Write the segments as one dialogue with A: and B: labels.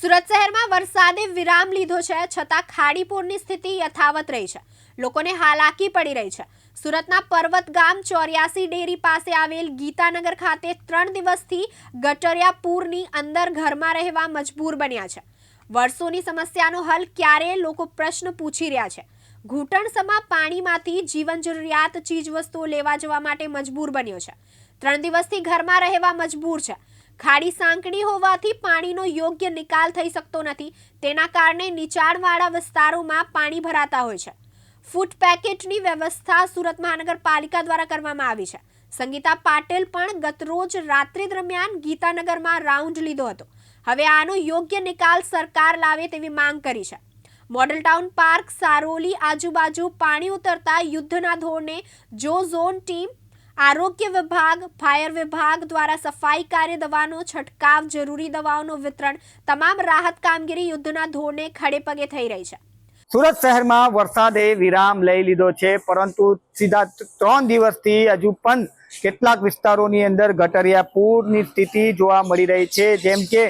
A: સુરત શહેરમાં વરસાદે વિરામ લીધો છે, છતાં ખાડીપુરની સ્થિતિ યથાવત રહી છે. લોકોને હાલાકી પડી રહી છે. સુરતના પર્વત ગામ ચોર્યાસી ડેરી પાસે આવેલ ગીતાનગર ખાતે ત્રણ દિવસથી ગટરિયા પૂરની અંદર ઘરમાં રહેવા મજબૂર બન્યા છે. વર્ષોની સમસ્યાનો હલ ક્યારે લોકો પ્રશ્ન પૂછી રહ્યા છે. ઘૂંટણસમા પાણીમાંથી જીવન જરૂરિયાત ચીજવસ્તુઓ લેવા જવા માટે મજબૂર બન્યો છે. ત્રણ દિવસથી ઘરમાં રહેવા મજબૂર છે. ખાડી સાંકડી હોવાથી પાણીનો યોગ્ય નિકાલ થઈ શકતો નથી. તેના કારણે નીચાણવાળા વિસ્તારોમાં પાણી ભરાતા હોય છે. ફૂડ પેકેટની વ્યવસ્થા સુરત મહાનગરપાલિકા દ્વારા કરવામાં આવી છે. સંગીતા પાટેલ પણ ગતરોજ રાત્રિ દરમિયાન ગીતાનગરમાં રાઉન્ડ લીધો હતો. હવે આનો યોગ્ય નિકાલ સરકાર લાવે તેવી માંગ કરી છે. મોડલ ટાઉન પાર્ક, સારોલી આજુબાજુ પાણી ઉતરતા યુદ્ધના ધોરણે જો ઝોન ટીમ આરોગ્ય વિભાગ, ફાયર વિભાગ દ્વારા સફાઈ કાર્ય દવાનો છંટકાવ, જરૂરી દવાઓનું વિતરણ, તમામ રાહત કામગીરી યુદ્ધના ધોરણે ખડે પગે થઈ રહી છે.
B: સુરત શહેરમાં વરસાદે વિરામ લઈ લીધો છે, પરંતુ સીધા ત્રણ દિવસથી હજુ પણ કેટલાક વિસ્તારોની અંદર ગટરિયા પૂરની સ્થિતિ જોવા મળી રહી છે. જેમ કે,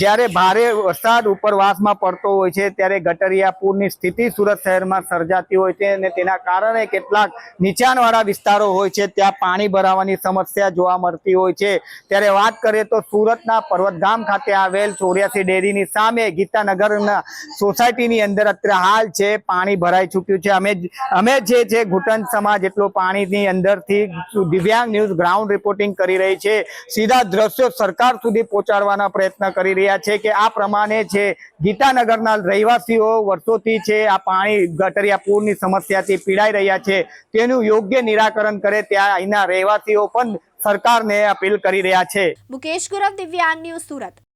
B: જ્યારે ભારે વરસાદ ઉપરવાસમાં પડતો હોય છે, ત્યારે ગટરિયા પૂરની સ્થિતિ સુરત શહેરમાં સર્જાતી હોય છે અને તેના કારણે કેટલાક નીચાણવાળા વિસ્તારો હોય છે, ત્યાં પાણી ભરાવાની સમસ્યા જોવા મળતી હોય છે. ત્યારે વાત કરીએ તો સુરતના પર્વતગામ ખાતે આવેલ ચોર્યાસી ડેરીની સામે ગીતાનગરના સોસાયટીની અંદર અત્યારે હાલ છે, પાણી ભરાઈ ચૂક્યું છે. અમે અમે જે છે ઘૂંટણ સમાજ એટલું પાણીની અંદરથી દિવ્યાંગ ન્યૂઝ ગ્રાઉન્ડ રિપોર્ટિંગ કરી રહી છે. સીધા દ્રશ્યો સરકાર સુધી પહોંચાડવાના પ્રયત્ન કરી રહ્યા છે કે આ પ્રમાણે છે ગીતાનગરના રહેવાસીઓ વર્ષોથી છે, આ પાણી ગટરિયા પૂરની સમસ્યાથી પીડાઈ રહ્યા છે, તેનું યોગ્ય નિરાકરણ કરે ત્યાં અહીંના રહેવાસીઓ પણ સરકારને અપીલ કરી રહ્યા છે.
A: મુકેશ ગુરવ, દિવ્યાંગ ન્યૂઝ સુરત.